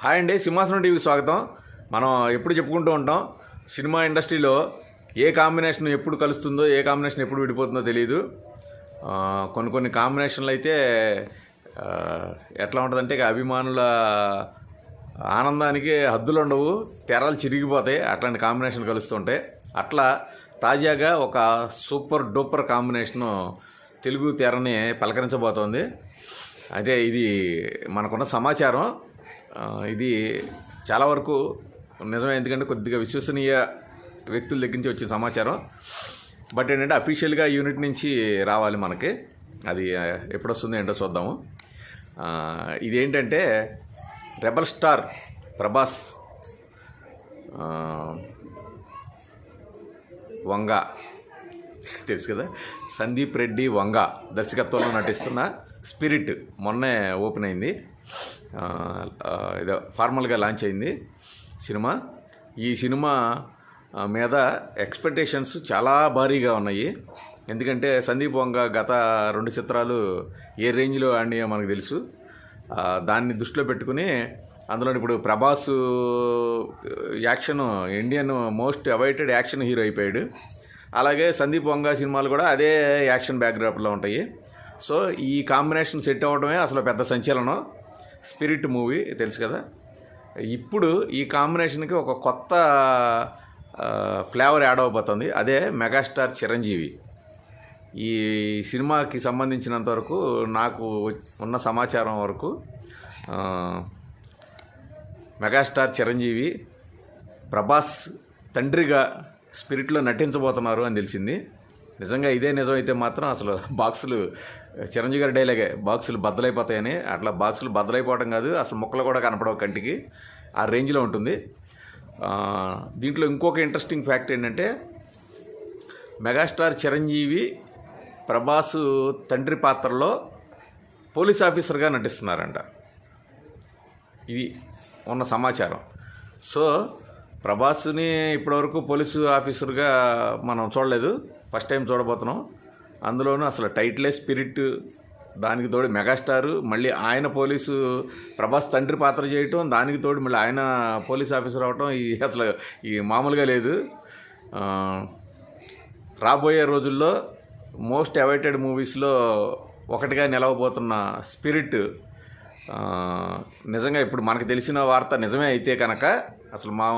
Hi అండి సింహాసనం టీవీకి స్వాగతం. మనం ఎప్పుడు చెప్పుకుంటూ ఉంటాం సినిమా ఇండస్ట్రీలో ఏ కాంబినేషన్ ఎప్పుడు కలుస్తుందో ఏ కాంబినేషన్ ఎప్పుడు విడిపోతుందో తెలియదు కొన్ని కొన్ని కాంబినేషన్లు అయితే ఎట్లా ఉంటుందంటే ఇక అభిమానుల ఆనందానికి హద్దులు ఉండవు తెరలు చిరిగిపోతాయి అట్లాంటి కాంబినేషన్ కలుస్తుంటాయి అట్లా తాజాగా ఒక సూపర్ డూపర్ కాంబినేషను తెలుగు తెరని పలకరించబోతోంది. అయితే ఇది మనకున్న సమాచారం. ఇది చాలా వరకు నిజమే ఎందుకంటే కొద్దిగా విశ్వసనీయ వ్యక్తుల దగ్గర నుంచి వచ్చిన సమాచారం. బట్ ఏంటంటే అఫీషియల్గా యూనిట్ నుంచి రావాలి మనకి. అది ఆ, ఎప్పుడు వస్తుందో ఏంటో చూద్దాము. ఇదేంటంటే రెబల్ స్టార్ ప్రభాస్ వంగ. తెలుసు కదా? సందీప్ రెడ్డి వంగ దర్శకత్వంలో నటిస్తున్న స్పిరిట్ మొన్నే ఓపెన్ అయింది. ఇదో ఏదో ఫార్మల్గా లాంచ్ అయింది సినిమా. ఈ సినిమా మీద ఎక్స్పెక్టేషన్స్ చాలా భారీగా ఉన్నాయి. ఎందుకంటే సందీప్ వంగ గత రెండు చిత్రాలు ఏ రేంజ్లో ఆడినాయో మనకు తెలుసు. దాన్ని దృష్టిలో పెట్టుకుని అందులో ఇప్పుడు Prabhas action Indian most awaited action hero అయిపోయాడు. అలాగే సందీప్ వంగ సినిమాలు కూడా అదే యాక్షన్ బ్యాక్డ్రాప్లో ఉంటాయి. సో ఈ కాంబినేషన్ సెట్ అవ్వడమే అసలు పెద్ద సంచలనం. స్పిరిట్ మూవీ తెలుసు కదా? ఇప్పుడు ఈ కాంబినేషన్కి ఒక కొత్త ఫ్లేవర్ యాడ్ అవబోతుంది అదే మెగాస్టార్ చిరంజీవి. ఈ సినిమాకి సంబంధించినంత వరకు నాకు ఉన్న సమాచారం వరకు మెగాస్టార్ చిరంజీవి ప్రభాస్ తండ్రిగా స్పిరిట్లో నటించబోతున్నారు అని తెలిసింది. నిజంగా ఇదే నిజమైతే మాత్రం అసలు బాక్సులు చిరంజీవి గారి డైలాగే బాక్సులు బద్దలైపోతాయని. అట్లా బాక్సులు బద్దలైపోవడం కాదు అసలు ముక్కలు కూడా కనపడవు కంటికి. ఆ రేంజ్లో ఉంటుంది. దీంట్లో ఇంకొక ఇంట్రెస్టింగ్ ఫ్యాక్ట్ ఏంటంటే మెగాస్టార్ చిరంజీవి ప్రభాస్ తండ్రి పాత్రలో పోలీస్ ఆఫీసర్గా నటిస్తున్నారంట. ఇది ఉన్న సమాచారం. సో ప్రభాస్ని ఇప్పటివరకు పోలీసు ఆఫీసర్గా మనం చూడలేదు. ఫస్ట్ టైం చూడబోతున్నాం. అందులోనూ అసలు టైటిలే స్పిరిట్ దానికి తోడు మెగాస్టారు మళ్ళీ ఆయన పోలీసు ప్రభాస్ తండ్రి పాత్ర చేయటం దానికి తోడు మళ్ళీ ఆయన పోలీస్ ఆఫీసర్ అవటం ఈ అసలు ఈ మామూలుగా లేదు. రాబోయే రోజుల్లో మోస్ట్ అవైటెడ్ మూవీస్లో ఒకటిగా నిలవబోతున్న స్పిరిట్ నిజంగా ఇప్పుడు మనకు తెలిసిన వార్త నిజమే అయితే కనుక అసలు మా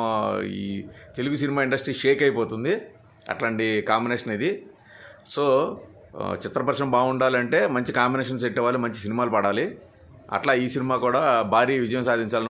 ఈ తెలుగు సినిమా ఇండస్ట్రీ షేక్ అయిపోతుంది. అట్లాంటి కాంబినేషన్ ఇది. సో చిత్రపరిశ్రమ బాగుండాలంటే మంచి కాంబినేషన్ సెట్ అవ్వాలి మంచి సినిమాలు పడాలి. అట్లా ఈ సినిమా కూడా భారీ విజయం సాధించాలని